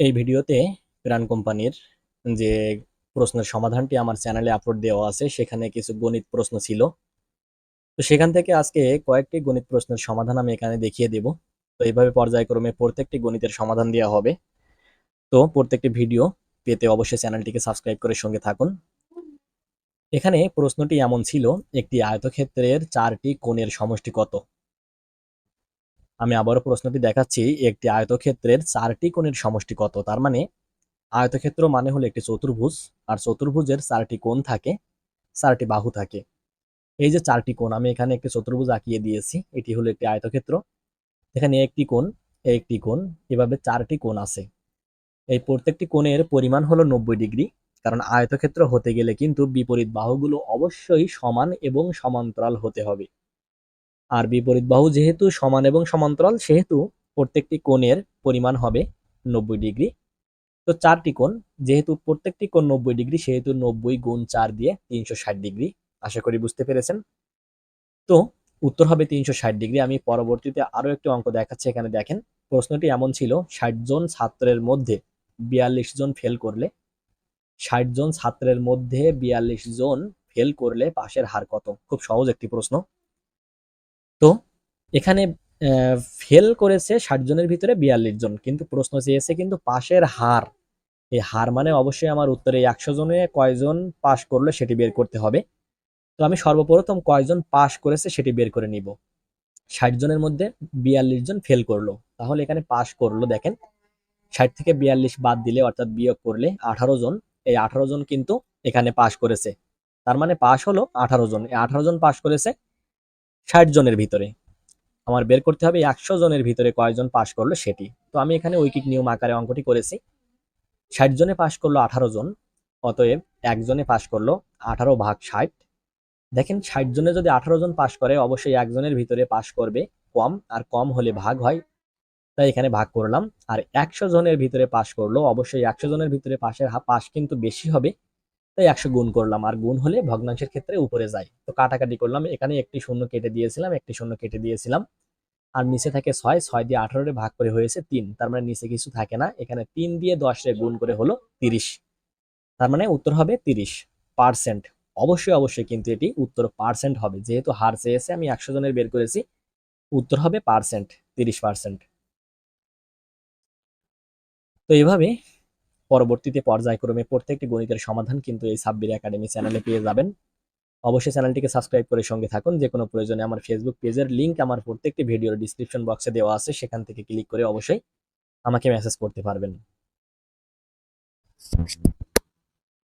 এই ভিডিওতে প্রাণ কোম্পানির যে প্রশ্নের সমাধানটি আমার চ্যানেলে আপলোড দেওয়া আছে, সেখানে কিছু গণিত প্রশ্ন ছিল। তো সেখান থেকে আজকে কয়েকটি গণিত প্রশ্নের সমাধান আমি এখানে দেখিয়ে দেব। তো এইভাবে পর্যায়ক্রমে প্রত্যেকটি গণিতের সমাধান দেওয়া হবে। তো প্রত্যেকটি ভিডিও পেতে অবশ্যই চ্যানেলটিকে সাবস্ক্রাইব করে সঙ্গে থাকুন। এখানে প্রশ্নটি এমন ছিল, একটি আয়তক্ষেত্রের চারটি কোণের সমষ্টি কত? আমি আবারও প্রশ্নটি দেখাচ্ছি, একটি আয়তক্ষেত্রের চারটি কোণের সমষ্টি কত? তার মানে আয়তক্ষেত্র মানে হলো একটি চতুর্ভুজ, আর চতুর্ভুজের চারটি কোণ থাকে, চারটি বাহু থাকে। এই যে চারটি কোণ, আমি এখানে একটি চতুর্ভুজ আঁকিয়ে দিয়েছি, এটি হলো একটি আয়তক্ষেত্র। এখানে একটি কোণ একটি কোণ, এভাবে চারটি কোণ আছে। এই প্রত্যেকটি কোণের পরিমাণ হলো নব্বই ডিগ্রি, কারণ আয়তক্ষেত্র হতে গেলে কিন্তু বিপরীত বাহুগুলো অবশ্যই সমান এবং সমান্তরাল হতে হবে। আর বিপরীত বাহু যেহেতু সমান এবং সমান্তরাল, সেহেতু প্রত্যেকটি কোণের পরিমাণ হবে নব্বই ডিগ্রি। তো চারটি কোণ, যেহেতু প্রত্যেকটি কোণ নব্বই ডিগ্রি, সেহেতু নব্বই গুণ চার দিয়ে তিনশো ষাট ডিগ্রি। আশা করি বুঝতে পেরেছেন? তো উত্তর হবে তিনশো ষাট ডিগ্রি। আমি পরবর্তীতে আরও একটি অঙ্ক দেখাচ্ছি, এখানে দেখেন, প্রশ্নটি এমন ছিল, ষাট জন ছাত্রের মধ্যে বিয়াল্লিশ জন ফেল করলে, ষাট জন ছাত্রের মধ্যে বিয়াল্লিশ জন ফেল করলে পাশের হার কত? খুব সহজ একটি প্রশ্ন। তো এখানে ফেল করেছে ষাট জনের ভিতরে বিয়াল্লিশ জন। কিন্তু প্রশ্ন চেয়েছে কিন্তু পাশের হার। এই হার মানে অবশ্যই আমার উত্তরে একশো জনে কয়জন পাশ করল সেটি বের করতে হবে। তো আমি সর্বপ্রথম কয়জন পাশ করেছে সেটি বের করে নিব। ষাট জনের মধ্যে বিয়াল্লিশ জন ফেল করল। তাহলে এখানে পাশ করল, দেখেন। ষাট থেকে বিয়াল্লিশ বাদ দিলে, অর্থাৎ বিয়োগ করলে আঠারো জন। এই আঠারো জন কিন্তু এখানে পাশ করেছে। তার মানে পাশ হলো আঠারো জন। এই আঠারো জন পাশ করেছে ষাট জনের ভিতরে। আমার বের করতে হবে একশো জনের ভিতরে কয়জন পাশ করল সেটি। তো আমি এখানে ঐকিক নিয়ম আকারে অঙ্কটি করেছি। ষাট জনে পাশ করল আঠারো জন, অতএব একজনে পাশ করল আঠারো ভাগ ষাট। দেখেন, ষাট জনে যদি আঠারো জন পাশ করে, অবশ্যই একজনের ভিতরে পাশ করবে কম, আর কম হলে ভাগ হয়। তাই এখানে ভাগ করলাম। আর একশো জনের ভিতরে পাশ করল, অবশ্যই একশো জনের ভিতরে পাশের পাশ কিন্তু বেশি হবে। তাই একশো গুণ করলাম। আর গুণ হলে ভগ্নাংশের ক্ষেত্রে উপরে যায় তো কাটাকাটি করলাম। এখানে একটি শূন্য কেটে দিয়েছিলাম, একটি শূন্য কেটে দিয়েছিলাম। আর নিচে থাকে ছয় ছয় দিয়ে আঠারোরে ভাগ করে হয়েছে তিন। তার মানে নিচে কিছু থাকে না। এখানে তিন দিয়ে দশে গুণ করে হলো তিরিশ। তার মানে উত্তর হবে তিরিশ পার্সেন্ট। অবশ্যই অবশ্যই কিন্তু এটি উত্তর পার্সেন্ট হবে। যেহেতু হার চেয়েছে, আমি একশো জনের বের করেছি। উত্তর হবে পার্সেন্ট, তিরিশ পার্সেন্ট। তো এইভাবে পরবর্তীতে পর্যায়ক্রমে প্রত্যেকটি গণিতের সমাধান কিন্তু এই সাব্বির একাডেমি চ্যানেলে পেয়ে যাবেন। অবশ্যই চ্যানেলটিকে সাবস্ক্রাইব করে সঙ্গে থাকুন। যে কোনো প্রয়োজনে আমার ফেসবুক পেজের লিঙ্ক আমার প্রত্যেকটি ভিডিওর ডিসক্রিপশন বক্সে দেওয়া আছে, সেখান থেকে ক্লিক করে অবশ্যই আমাকে মেসেজ করতে পারবেন।